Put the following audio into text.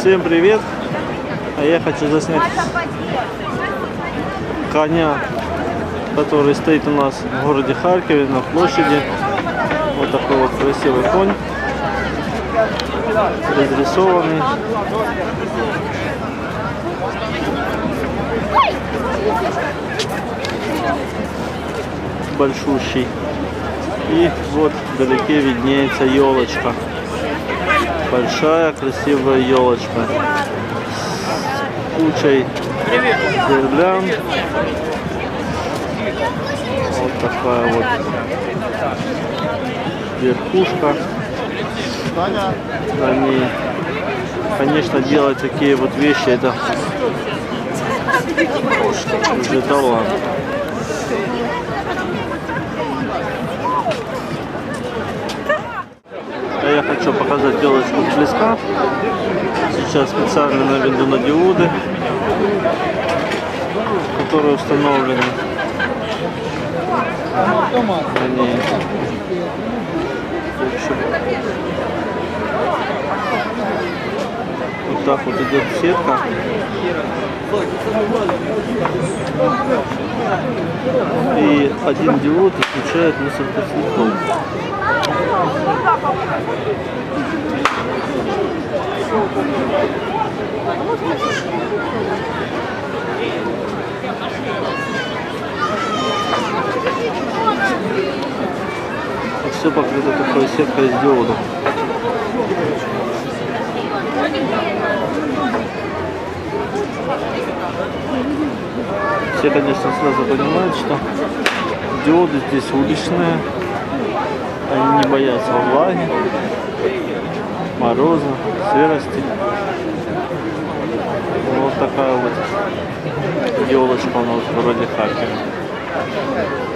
Всем привет! А я хочу заснять коня, который стоит у нас в городе Харькове на площади. Вот такой вот красивый конь. Разрисованный. Большущий. И вот вдалеке виднеется елочка. Большая красивая елочка. С кучей гирлянд. Вот такая вот верхушка ней. Конечно, делать такие вот вещи это уже талант. Хочу показать елочку близка. Сейчас специально наведу на диоды, которые установлены общем, вот так вот идет сетка. И один диод излучает несколько цветов. Все покрыто такой сеткой из диодов. Все, конечно, сразу понимают, что диоды здесь уличные. Они не боятся влаги, мороза, сырости. Вот такая вот елочка у нас в городе Харькове.